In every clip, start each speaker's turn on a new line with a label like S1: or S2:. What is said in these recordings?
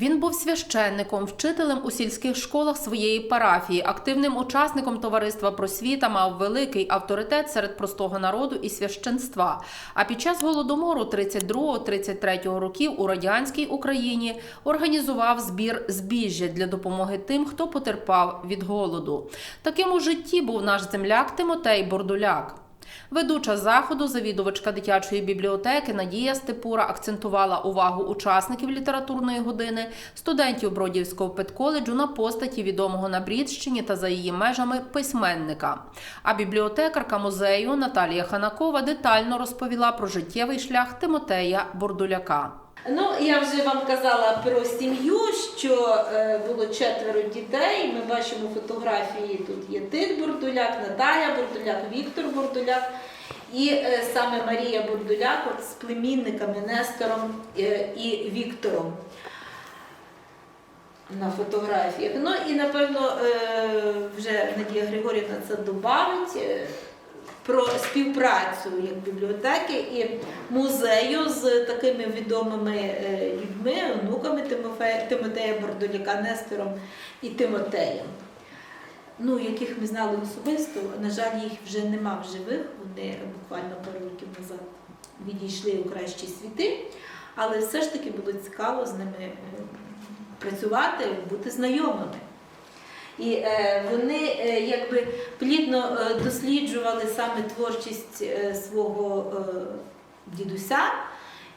S1: Він був священником, вчителем у сільських школах своєї парафії, активним учасником товариства просвіта, мав великий авторитет серед простого народу і священства. А під час голодомору 32-33 років у радянській Україні організував збір збіжжя для допомоги тим, хто потерпав від голоду. Таким у житті був наш земляк Тимотей Бордуляк. Ведуча заходу, завідувачка дитячої бібліотеки Надія Степура акцентувала увагу учасників літературної години, студентів Бродівського педколеджу на постаті відомого на Брідщині та за її межами письменника. А бібліотекарка музею Наталія Ханакова детально розповіла про життєвий шлях Тимотея Бордуляка.
S2: Ну, я вже вам казала про сім'ю, що е, було четверо дітей. Ми бачимо фотографії. Тут є Тит Бурдуляк, Наталя Бурдуляк, Віктор Бурдуляк і е, саме Марія Бурдуляк от, з племінниками Нестором е, і Віктором на фотографіях. Ну і напевно е, вже Надія Григорівна це добавить. Про співпрацю як бібліотеки і музею з такими відомими е, людьми, онуками Тимофея, Тимотея Бордоляка, Нестором і Тимотеєм. Ну, яких ми знали особисто, на жаль, їх вже нема в живих. Вони буквально пару років назад відійшли у кращі світи, але все ж таки було цікаво з ними е, працювати, бути знайомими. І е, вони е, якби плідно е, досліджували саме творчість е, свого е, дідуся,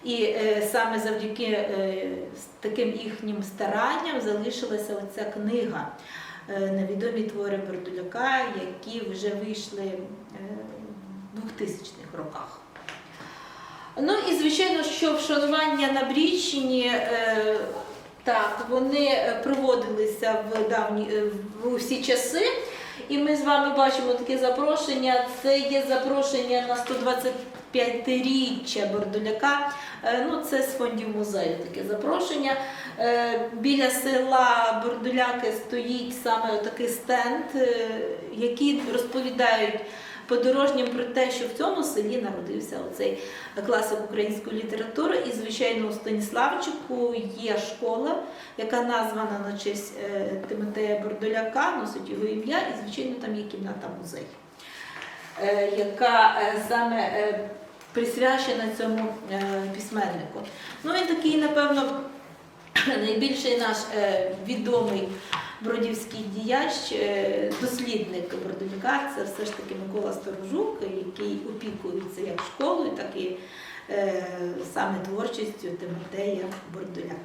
S2: і е, саме завдяки е, таким їхнім старанням залишилася оця книга е, Невідомі твори Бердуляка, які вже вийшли е, в 2000-х роках. Ну і звичайно, що вшанування на Брідщині, е, так, вони е, проводилися в давні е, в усі часи. І ми з вами бачимо таке запрошення. Це є запрошення на 125-річчя Бордоляка. Е, Ну, це з фондів музею таке запрошення. Біля села Бордоляки стоїть саме такий стенд, який розповідають подорожнім про те, що в цьому селі народився оцей класик української літератури. І, звичайно, у Станіславчику є школа, яка названа на честь е, Тимотея Бордоляка, носить його ім'я, і, звичайно, там є кімната музей, е, яка е, саме присвячена цьому письменнику. Ну, він такий, напевно, найбільший наш е, відомий бродівський діяч, е, дослідник Бродовіка, це все ж таки Микола Сторожук, який опікується як школою, так і е, саме творчістю Тимотея Бордоляка.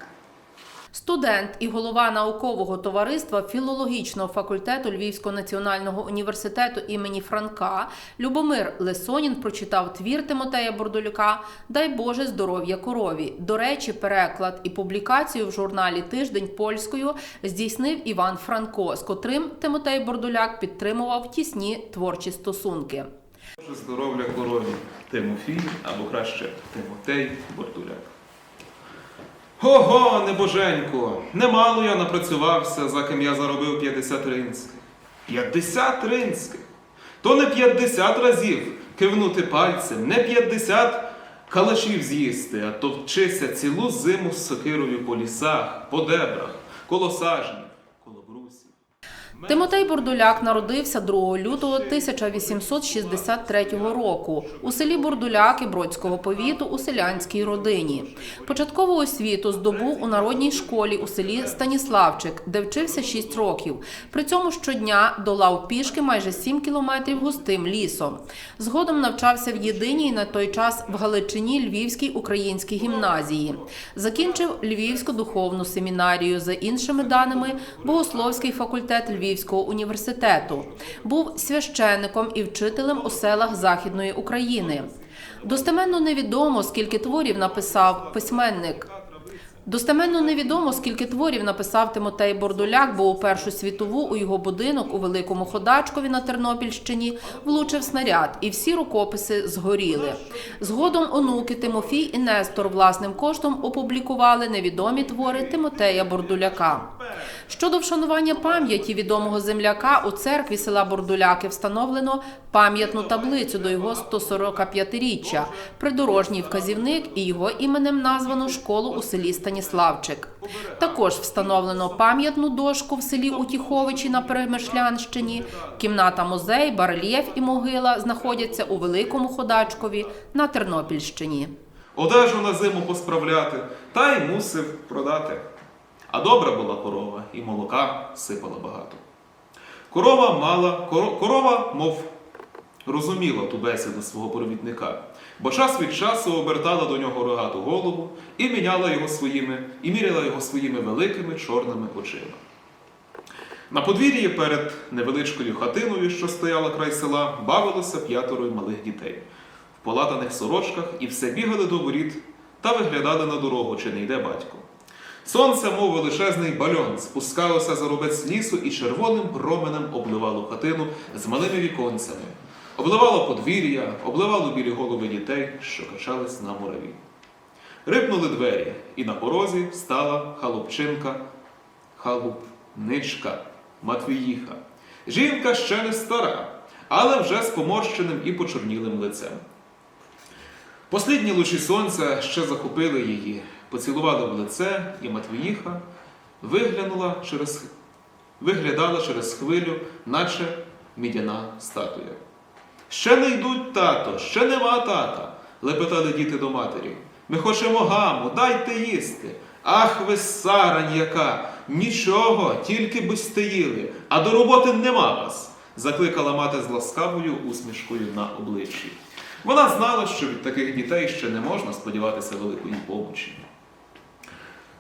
S1: Студент і голова наукового товариства філологічного факультету Львівського національного університету імені Франка Любомир Лесонін прочитав твір Тимотея Бордолюка Дай Боже здоров'я корові. До речі, переклад і публікацію в журналі Тиждень польською здійснив Іван Франко, з котрим Тимотей Бордоляк підтримував тісні творчі стосунки.
S3: Здоров'я корові Тимофій, або краще Тимотей Бортуляк. Ого, небоженько! Немало я напрацювався, за ким я заробив 50 ринських. 50 ринських! То не 50 разів кивнути пальцем, не 50 калашів з'їсти, а то вчися цілу зиму з сокирою по лісах, по дебрах, коло брусів.
S1: Тимотей Бурдуляк народився 2 лютого 1863 року у селі Бурдуляки Бродського повіту у селянській родині. Початкову освіту здобув у народній школі у селі Станіславчик, де вчився 6 років. При цьому щодня долав пішки майже 7 кілометрів густим лісом. Згодом навчався в єдиній на той час в Галичині Львівській українській гімназії. Закінчив Львівську духовну семінарію. За іншими даними, Богословський факультет Львівського університету. Був священником і вчителем у селах Західної України. Достеменно невідомо, скільки творів написав письменник. Достеменно невідомо, скільки творів написав Тимотей Бордуляк, бо у Першу світову у його будинок у Великому Ходачкові на Тернопільщині влучив снаряд, і всі рукописи згоріли. Згодом онуки Тимофій і Нестор власним коштом опублікували невідомі твори Тимотея Бордуляка. Щодо вшанування пам'яті відомого земляка у церкві села Бордуляки встановлено пам'ятну таблицю до його 145-річчя, придорожній вказівник і його іменем названо школу у селі Станіславчик. Також встановлено пам'ятну дошку в селі Утіховичі на Перемишлянщині. Кімната музей, барельєф і могила знаходяться у Великому Ходачкові на Тернопільщині.
S3: Одежу на зиму посправляти, та й мусив продати. А добра була корова, і молока сипала багато. Корова мала, корова, мов розуміла ту бесіду свого провідника, бо час від часу обертала до нього рогату голову і міняла його своїми, і міряла його своїми великими чорними очима. На подвір'ї перед невеличкою хатиною, що стояла край села, бавилося п'ятеро малих дітей в полатаних сорочках і все бігали до воріт та виглядали на дорогу, чи не йде батько. Сонце, мов величезний бальон, спускалося за рубець лісу і червоним променем обливало хатину з малими віконцями, обливало подвір'я, обливало білі голови дітей, що качались на мураві. Рипнули двері, і на порозі стала халупчинка, халупничка Матвіїха. Жінка ще не стара, але вже з поморщеним і почорнілим лицем. Послідні лучі сонця ще захопили її, поцілували в лице, і Матвіїха виглянула через, виглядала через хвилю, наче мідяна статуя. Ще не йдуть, тато, ще нема тата, лепетали діти до матері. Ми хочемо гаму, дайте їсти. Ах, ви сарань яка! Нічого, тільки би стаїли, а до роботи нема вас, закликала мати з ласкавою усмішкою на обличчі. Вона знала, що від таких дітей ще не можна сподіватися великої помочі.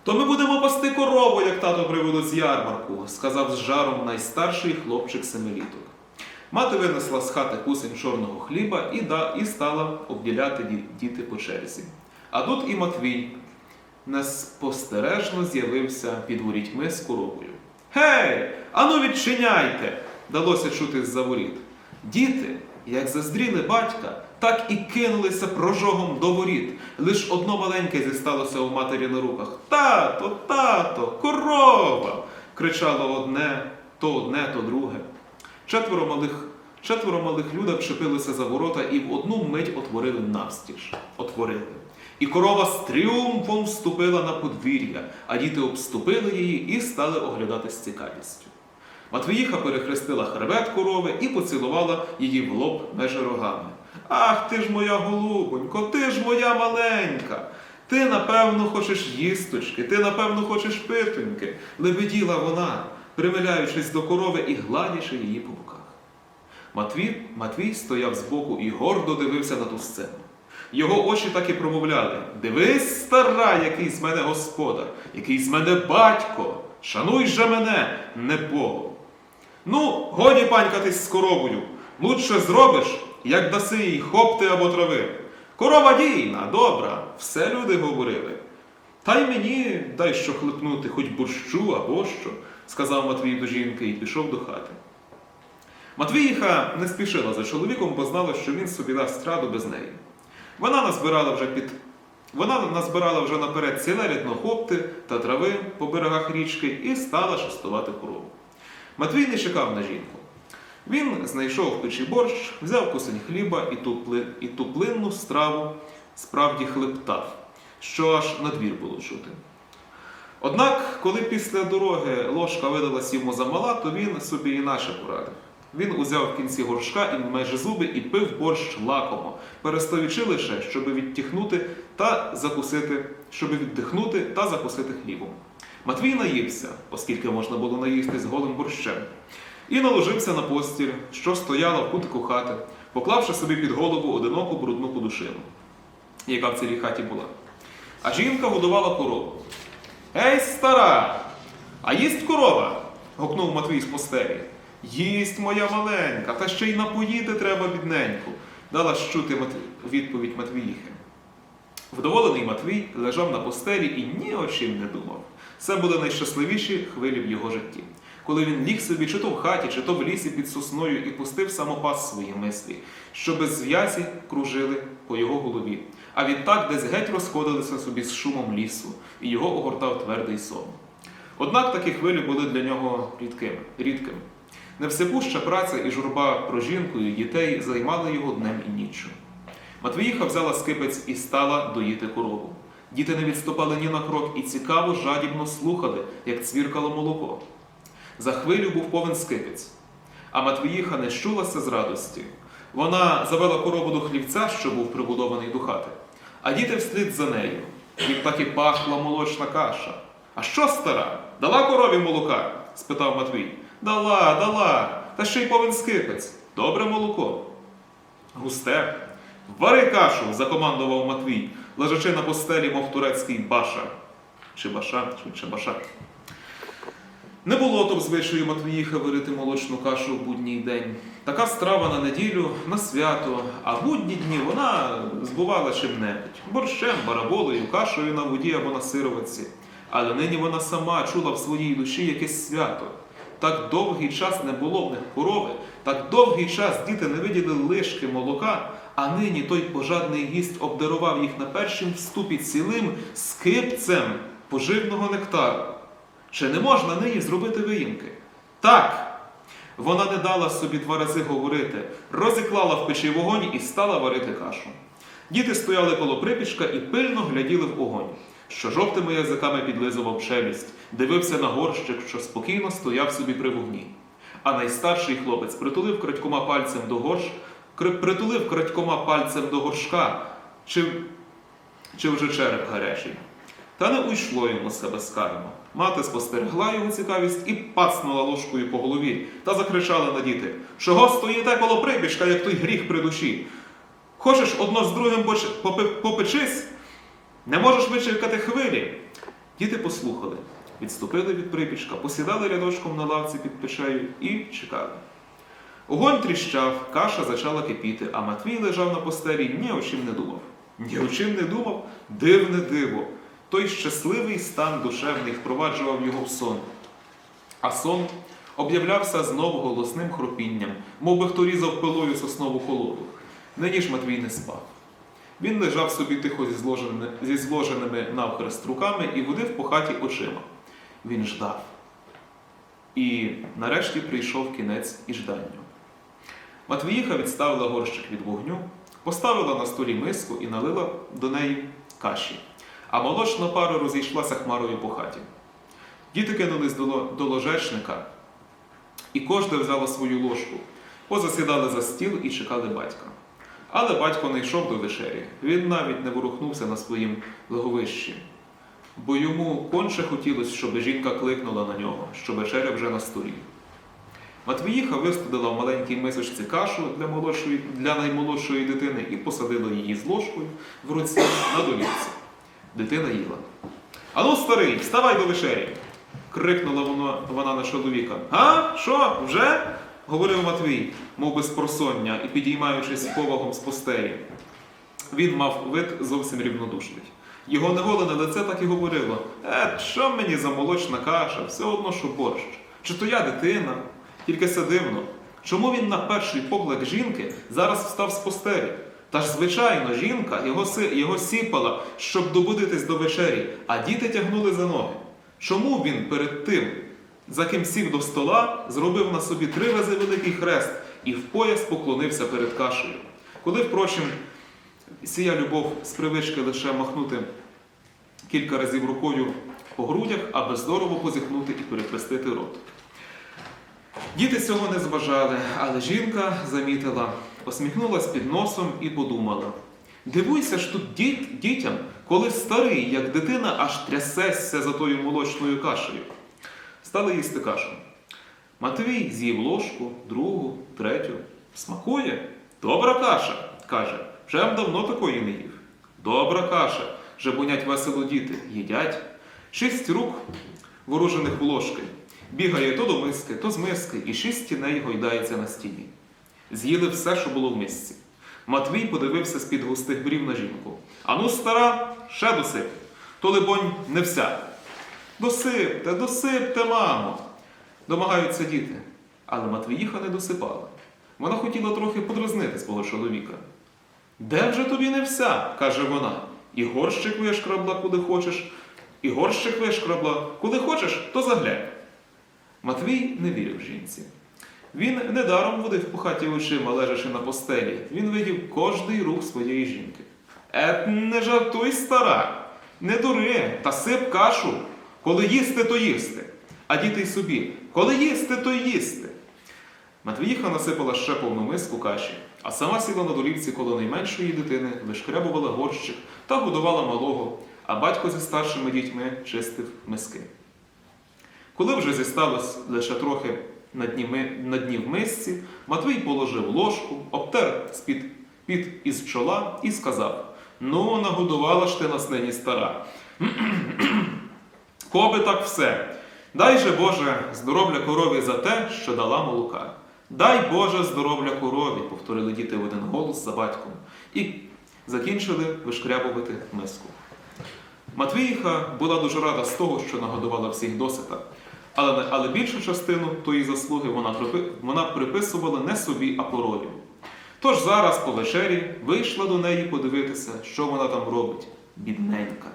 S3: То ми будемо пасти корову, як тато привело з ярмарку, сказав з жаром найстарший хлопчик семиліток. Мати винесла з хати кусень чорного хліба і, да, і стала обділяти діти по черзі. А тут і Матвій неспостережно з'явився під ворітьми з коровою. Гей, ану відчиняйте! далося чути з-за воріт. Діти, як заздріли батька, так і кинулися прожогом до воріт. Лиш одно маленьке зісталося у матері на руках. Тато, тато, корова! кричало одне, то одне, то друге. Четверо малих, четверо малих людок чепилися за ворота і в одну мить отворили навстіж. Отворили. І корова з тріумфом вступила на подвір'я, а діти обступили її і стали оглядати з цікавістю. Матвіїха перехрестила хребет корови і поцілувала її в лоб межи рогами. Ах, ти ж моя голубонько, ти ж моя маленька. Ти, напевно, хочеш їсточки, ти, напевно, хочеш питоньки, лебеділа вона, примиляючись до корови і гладячи її по боках. Матвій, Матвій стояв збоку і гордо дивився на ту сцену. Його очі так і промовляли: Дивись, стара, який з мене господар, який з мене батько, шануй же мене, небого. Ну, годі панькатись з коровою. Лучше зробиш, як даси їй хопти або трави. Корова дійна, добра, все люди говорили. Та й мені дай що хлипнути, хоч борщу або що, сказав Матвій до жінки і пішов до хати. Матвіїха не спішила за чоловіком, бо знала, що він собі дасть раду без неї. Вона назбирала вже під. Вона назбирала вже наперед ціле рядно хопти та трави по берегах річки і стала частувати корову. Матвій не чекав на жінку. Він знайшов в печі борщ, взяв кусень хліба і ту, і ту плинну страву справді хлептав, що аж на двір було чути. Однак, коли після дороги ложка видалась йому замала, то він собі інакше порадив. Він узяв в кінці горшка і майже зуби і пив борщ лакомо, переставичи лише, щоб відтихнути та закусити, щоб віддихнути та закусити хлібом. Матвій наївся, оскільки можна було наїсти з голим борщем, і наложився на постіль, що стояла в кутику хати, поклавши собі під голову одиноку брудну подушину, яка в цілій хаті була. А жінка годувала корову. Ей, стара! А їсть корова? гукнув Матвій з постелі. Їсть моя маленька, та ще й напоїти треба бідненьку, дала щути відповідь Матвіїхи. Вдоволений Матвій лежав на постелі і ні о чим не думав. Це були найщасливіші хвилі в його житті, коли він ліг собі чи то в хаті, чи то в лісі під сосною і пустив самопас свої мислі, що без зв'язі кружили по його голові, а відтак десь геть розходилися собі з шумом лісу, і його огортав твердий сон. Однак такі хвилі були для нього рідкими, рідкими. Невсипуща праця і журба про жінку і дітей займали його днем і ніччю. Матвіїха взяла скипець і стала доїти корову. Діти не відступали ні на крок і цікаво, жадібно слухали, як цвіркало молоко. За хвилю був повен скипець, а Матвіїха не щулася з радості. Вона завела корову до хлівця, що був прибудований до хати, а діти вслід за нею. Їм так і пахла молочна каша. А що стара? Дала корові молока? спитав Матвій. Дала, дала, та ще й повен скипець. Добре молоко. Густе. Вари кашу, закомандував Матвій, лежачи на постелі, мов турецький баша. Чи баша, швидше баша. Не було то в звичаю Матвіїха варити молочну кашу в будній день. Така страва на неділю, на свято, а в будні дні вона збувала чим-небудь. Борщем, бараболою, кашею на воді або на сировиці. Але нині вона сама чула в своїй душі якесь свято. Так довгий час не було в них корови, так довгий час діти не виділи лишки молока, а нині той пожадний гість обдарував їх на першім вступі цілим скипцем поживного нектару. Чи не можна нині зробити виїмки? Так. Вона не дала собі два рази говорити, розіклала в печі вогонь і стала варити кашу. Діти стояли коло припічка і пильно гляділи в огонь, що жовтими язиками підлизував челюсть, дивився на горщик, що спокійно стояв собі при вогні. А найстарший хлопець притулив крадькома пальцем до горш, притулив крадькома пальцем до горшка, чи, чи вже череп гарячий. Та не уйшло йому себе скармо. Мати спостерегла його цікавість і пацнула ложкою по голові та закричала на діти: Чого стоїте коло прибіжка, як той гріх при душі? Хочеш одно з другим попечись? Не можеш вичекати хвилі. Діти послухали, відступили від припічка, посідали рядочком на лавці під печею і чекали. Огонь тріщав, каша почала кипіти, а Матвій лежав на постелі, ні о чим не думав. Ні о чим не думав, дивне диво. Той щасливий стан душевний впроваджував його в сон. А сон об'являвся знову голосним хропінням, мов би хто різав пилою соснову холоду. Нині ж Матвій не спав. Він лежав собі тихо зі зложеними, зі зложеними навхрест руками і водив по хаті очима. Він ждав. І нарешті прийшов кінець і жданню. Матвіїха відставила горщик від вогню, поставила на столі миску і налила до неї каші, а молочна пара розійшлася хмарою по хаті. Діти кинулись до, ложечника, і кожне взяло свою ложку, позасідали за стіл і чекали батька. Але батько не йшов до вечері, він навіть не ворухнувся на своїм леговищі, бо йому конче хотілося, щоб жінка кликнула на нього, що вечеря вже на столі. Матвіїха вистудила в маленькій мисочці кашу для, молодшої, для наймолодшої дитини і посадила її з ложкою в руці на долівці. Дитина їла. Ану, старий, вставай до вечері. крикнула вона, вона на чоловіка. А? Що, вже? говорив Матвій, мов би з просоння, і підіймаючись повагом з постелі. Він мав вид зовсім рівнодушний. Його неголене лице так і говорило: Е, що мені за молочна каша, все одно, що борщ. Чи то я дитина? Тільки це дивно. Чому він на перший поклик жінки зараз встав з постелі? Та ж, звичайно, жінка його, його сіпала, щоб добудитись до вечері, а діти тягнули за ноги. Чому він перед тим, за ким сів до стола, зробив на собі три рази великий хрест і в пояс поклонився перед кашею? Коли, впрочем, сія любов з привички лише махнути кілька разів рукою по грудях, аби здорово позіхнути і перехрестити рот. Діти цього не зважали, але жінка замітила, посміхнулась під носом і подумала: дивуйся ж тут діт, дітям, коли старий, як дитина, аж трясешся за тою молочною кашею. Стали їсти кашу. Матвій з'їв ложку, другу, третю. Смакує? Добра каша, каже. Вже б давно такої не їв. Добра каша, жебонять весело діти, їдять. Шість рук воружених в ложки. Бігає то до миски, то з миски, і шість тіней гойдається на стіні. З'їли все, що було в мисці. Матвій подивився з-під густих брів на жінку. Ану, стара, ще досип. То, либонь, не вся. Досипте, досипте, мамо. Домагаються діти. Але Матвіїха не досипала. Вона хотіла трохи подразнити свого чоловіка. Де вже тобі не вся? каже вона. І горщик вишкрабла, куди хочеш, і горщик вишкрабла. Коли хочеш, то заглянь. Матвій не вірив жінці. Він недаром водив по хаті очима, лежачи на постелі. Він видів кожний рух своєї жінки. Ет, не жартуй, стара, не дури, та сип кашу. Коли їсти, то їсти. А діти й собі, коли їсти, то їсти. Матвіїха насипала ще повну миску каші, а сама сіла на долівці коло найменшої дитини, вишкрябувала горщик та годувала малого, а батько зі старшими дітьми чистив миски. Коли вже зісталось лише трохи на дні, на дні в мисці, Матвій положив ложку, обтер з-під під із чола і сказав: Ну, нагодувала ж ти нас нині стара. Коби так все. Дай же Боже здоров'я корові за те, що дала молока. Дай Боже здоров'я корові, повторили діти в один голос за батьком, і закінчили вишкрябувати миску. Матвіїха була дуже рада з того, що нагодувала всіх досита, але, але більшу частину тої заслуги вона, вона приписувала не собі, а корові. Тож зараз по вечері вийшла до неї подивитися, що вона там робить, бідненька.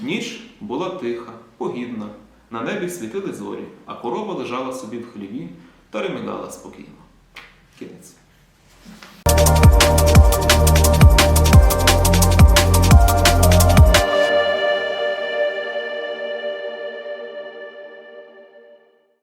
S3: Ніч була тиха, погідна, на небі світили зорі, а корова лежала собі в хліві та ремигала спокійно. Кінець.